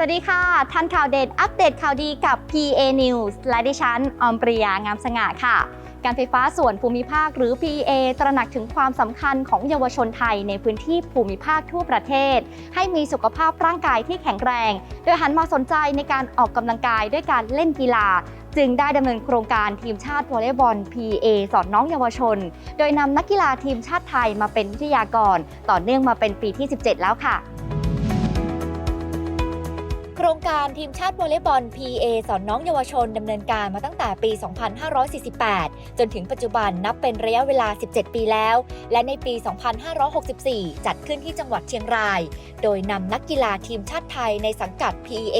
วัสดีค่ะ ทันข่าวเด่นอัปเดตข่าวดีกับ PA News และดิฉันออมปริยางามสง่าค่ะ การไฟฟ้าส่วนภูมิภาคหรือ PA ตระหนักถึงความสำคัญของเยาวชนไทยในพื้นที่ภูมิภาคทั่วประเทศ ให้มีสุขภาพร่างกายที่แข็งแรง โดยหันมาสนใจในการออกกำลังกายด้วยการเล่นกีฬาจึงได้ดำเนินโครงการทีมชาติวอลเลย์บอล PA สอนน้องเยาวชน โดยนำนักกีฬาทีมชาติไทยมาเป็นวิทยากร ต่อเนื่องมาเป็นปีที่ 17 แล้วค่ะ ครงการทีมชาติวอลเลย์บอล PA สอนน้องเยาวชนดำเนินการมาตั้งแต่ปี 2548 จนถึงปัจจุบันนับเป็นระยะเวลา 17 ปีแล้ว และในปี 2564 จัดขึ้นที่จังหวัดเชียงราย โดยนำนักกีฬาทีมชาติไทยในสังกัด PA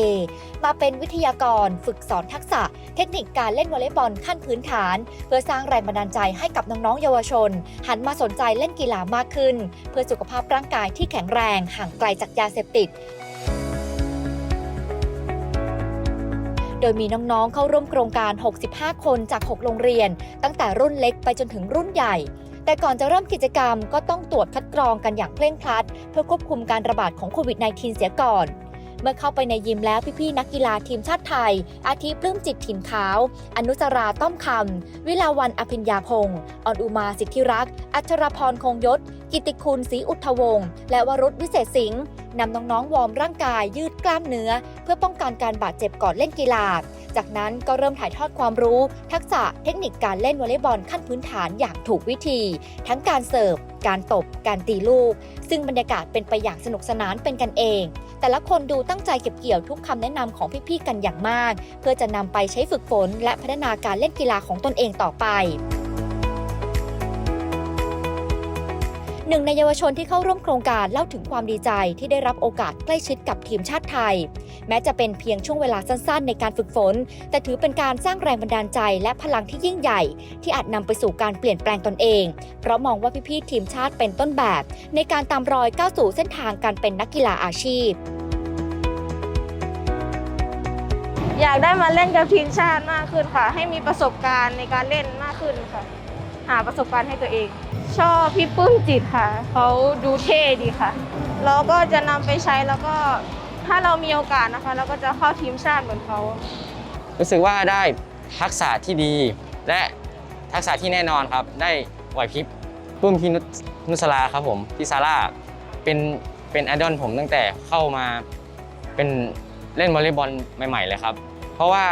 มาเป็นวิทยากรฝึกสอนทักษะ เทคนิคการเล่นวอลเลย์บอลขั้นพื้นฐาน เพื่อสร้างแรงบันดาลใจให้กับน้องๆเยาวชน หันมาสนใจเล่นกีฬามากขึ้น เพื่อสุขภาพร่างกายที่แข็งแรงห่างไกลจากยาเสพติด โดยมีน้องๆ เข้าร่วมโครงการ 65 คนจาก 6 โรงเรียน ตั้งแต่รุ่นเล็กไปจนถึงรุ่นใหญ่ แต่ก่อนจะเริ่มกิจกรรมก็ต้องตรวจคัดกรองกันอย่างเคร่งครัด เพื่อควบคุมการระบาดของโควิด -19 เสียก่อนเมื่อเข้าไปในยิมแล้วพี่ๆนักกีฬาทีมชาติไทย อาทิปลื้มจิตถิ่นขาว อนุสราต้อมคำ วิลาวันอภิญญาพงศ์ออนอุมาสิทธิรักษ์ อัชรพรคงยศ กิติคุณศรีอุทธวงศ์และวรุษวิเศษสิงห์ นำน้องๆวอร์มร่างกายยืดกล้ามเนื้อ เพื่อป้องกันการบาดเจ็บก่อนเล่นกีฬา จากนั้นก็เริ่มถ่ายทอดความรู้ ทักษะเทคนิคการเล่นวอลเลย์บอลขั้นพื้นฐานอย่างถูกวิธี ทั้งการเสิร์ฟ การตบ การตีลูก ซึ่งบรรยากาศเป็นไปอย่างสนุกสนานเป็นกันเอง แต่ละคนดูตั้งใจเก็บเกี่ยวทุกคำแนะนำของพี่ๆกันอย่างมาก เพื่อจะนำไปใช้ฝึกฝน และพัฒนาการเล่นกีฬาของตนเองต่อไป หนึ่งในเยาวชนที่เข้าร่วมโครงการเล่าถึงความดีใจที่ได้รับโอกาสใกล้ชิดกับทีมชาติไทย แม้จะเป็นเพียงช่วงเวลาสั้นๆ ในการฝึกฝน แต่ถือเป็นการสร้างแรงบันดาลใจและพลังที่ยิ่งใหญ่ ที่อาจนำไปสู่การเปลี่ยนแปลงตนเอง เพราะมองว่าพี่ๆทีมชาติเป็นต้นแบบ ในการตามรอยก้าวสู่เส้นทางการเป็นนักกีฬาอาชีพ อยากได้มาเล่นกับทีมชาติมากขึ้นค่ะ ให้มีประสบการณ์ในการเล่นมากขึ้นค่ะ หาประสบการณ์ให้ตัวเอง ชอบพี่ปื้มจิตค่ะ เขาดูเท่ดีค่ะ เราก็จะนำไปใช้แล้วก็ถ้าเรามีโอกาสนะคะ เราก็จะเข้าทีมชาติเหมือนเขา รู้สึกว่าได้ทักษะที่ดี และทักษะที่แน่นอนครับ ได้ไหวพริบปลื้มพี่นุชนุสลาครับผมพี่ซาร่าเป็นเป็นไอดอลผมตั้งแต่เข้ามาเป็นเล่นวอลเลย์บอลใหม่ ๆ เลยครับ เพราะว่า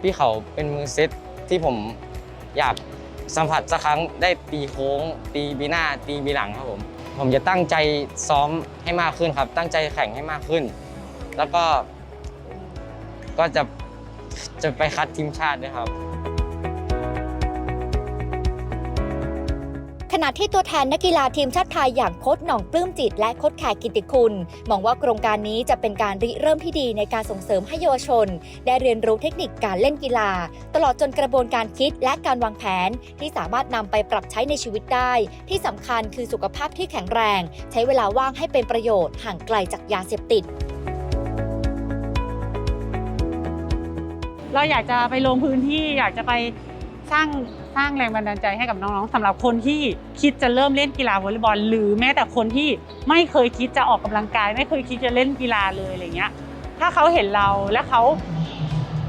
พี่เขาเป็นมือเซตที่ผมอยาก สัมผัสสักครั้งได้ตีโค้ง ตีบีหน้า ตีบีหลังครับผม ผมจะตั้งใจซ้อมให้มากขึ้นครับ ตั้งใจแข่งให้มากขึ้น แล้วก็ก็จะจะไปคัดทีมชาติด้วยครับ ที่ตัวแทนนักกีฬาทีมชาติไทยอย่างโค้ชหน่องปลื้มจิต และโค้ชแขกกิติคุณ มองว่าโครงการนี้จะเป็นการริเริ่มที่ดีในการส่งเสริมให้เยาวชน ได้เรียนรู้เทคนิคการเล่นกีฬา ตลอดจนกระบวนการคิดและการวางแผนที่สามารถนำไปปรับใช้ในชีวิตได้ ที่สำคัญคือสุขภาพที่แข็งแรง ใช้เวลาว่างให้เป็นประโยชน์ห่างไกลจากยาเสพติดเราอยากจะไปลงพื้นที่อยากจะไปสร้าง สร้างแรงบันดาลใจให้กับน้องๆสำหรับคนที่คิดจะเริ่มเล่นกีฬาวอลเลย์บอล หรือแม้แต่คนที่ไม่เคยคิดจะออกกำลังกาย ไม่เคยคิดจะเล่นกีฬาเลยอะไรเงี้ย ถ้าเขาเห็นเราและเขา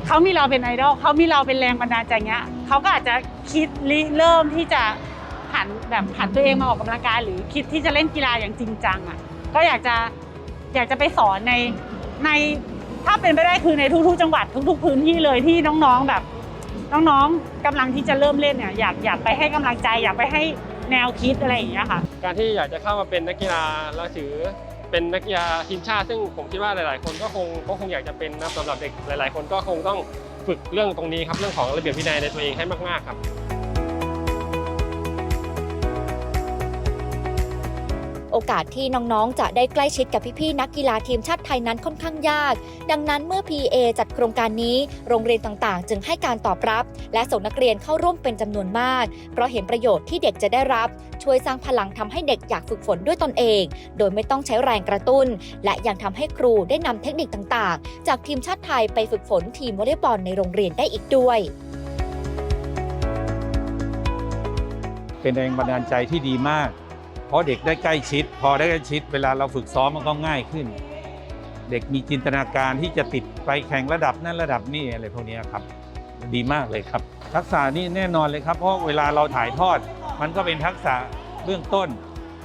เขามีเราเป็นไอดอลเขามีเราเป็นแรงบันดาลใจเงี้ยเขาก็อาจจะคิดริเริ่มที่จะผันแบบผันตัวเองมาออกกำลังกาย หรือคิดที่จะเล่นกีฬาอย่างจริงจังอะก็อยากจะอยากจะไปสอนในในถ้าเป็นไปได้คือในทุกๆ จังหวัดทุก ๆ พื้นที่เลยที่น้องๆแบบ น้องๆกำลังที่จะเริ่มเล่นเนี่ยอยากอยากไปให้กำลังใจ อยากไปให้แนวคิดอะไรอย่างเงี้ยค่ะ การที่อยากจะเข้ามาเป็นนักกีฬาแล้วถือเป็นนักกีฬาทีมชาติซึ่งผมคิดว่าหลาย ๆ คนก็คงก็คงอยากจะเป็นนะสำหรับเด็กหลาย ๆ คนก็คงต้องฝึกเรื่องตรงนี้ครับเรื่องของระเบียบวินัยในตัวเองให้มาก ๆ ครับ โอกาสที่น้องๆ จะได้ใกล้ชิดกับพี่ๆนักกีฬาทีมชาติไทยนั้นค่อนข้างยาก ดังนั้นเมื่อ PA จัดโครงการนี้ โรงเรียนต่างๆ จึงให้การตอบรับ และส่งนักเรียนเข้าร่วมเป็นจำนวนมาก เพราะเห็นประโยชน์ที่เด็กจะได้รับ ช่วยสร้างพลังทำให้เด็กอยากฝึกฝนด้วยตนเอง โดยไม่ต้องใช้แรงกระตุ้น และยังทำให้ครูได้นำเทคนิคต่างๆ จากทีมชาติไทยไปฝึกฝนทีมวอลเลย์บอลในโรงเรียนได้อีกด้วยเป็นแรงบันดาลใจที่ดีมาก ราะเด็กได้ใกล้ชิด พอได้ใกล้ชิด เวลาเราฝึกซ้อมมันก็ง่ายขึ้น เด็กมีจินตนาการที่จะติดไปแข่งระดับนั้นระดับนี้อะไรพวกนี้ครับ ดีมากเลยครับ ทักษะนี่แน่นอนเลยครับ เพราะเวลาเราถ่ายทอด มันก็เป็นทักษะเบื้องต้น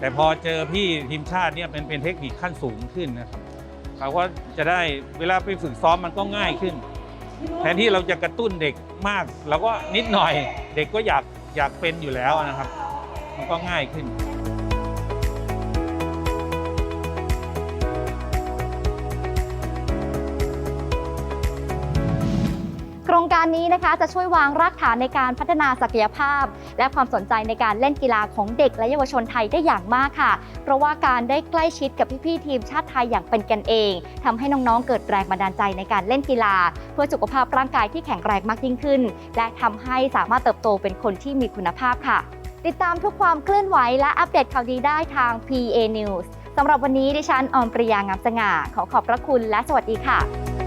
แต่พอเจอพี่ทีมชาติเนี่ยเป็นเป็นเทคนิคขั้นสูงขึ้นนะครับเราก็จะได้เวลาไปฝึกซ้อมมันก็ง่ายขึ้น แทนที่เราจะกระตุ้นเด็กมากเราก็นิดหน่อย เด็กก็อยากอยากเป็นอยู่แล้วนะครับ มันก็ง่ายขึ้น การนี้นะคะจะช่วยวางรากฐานในการพัฒนาศักยภาพ และความสนใจในการเล่นกีฬาของเด็กและเยาวชนไทยได้อย่างมากค่ะ เพราะว่าการได้ใกล้ชิดกับพี่ๆทีมชาติไทยอย่างเป็นกันเองทำให้น้องๆเกิดแรงบันดาลใจในการเล่นกีฬา เพื่อสุขภาพร่างกายที่แข็งแรงมากยิ่งขึ้น และทำให้สามารถเติบโตเป็นคนที่มีคุณภาพค่ะ ติดตามทุกความเคลื่อนไหวและอัปเดตข่าวดีได้ทาง PA News สำหรับวันนี้ดิฉันออมปริยางามสง่าขอขอบพระคุณและสวัสดีค่ะ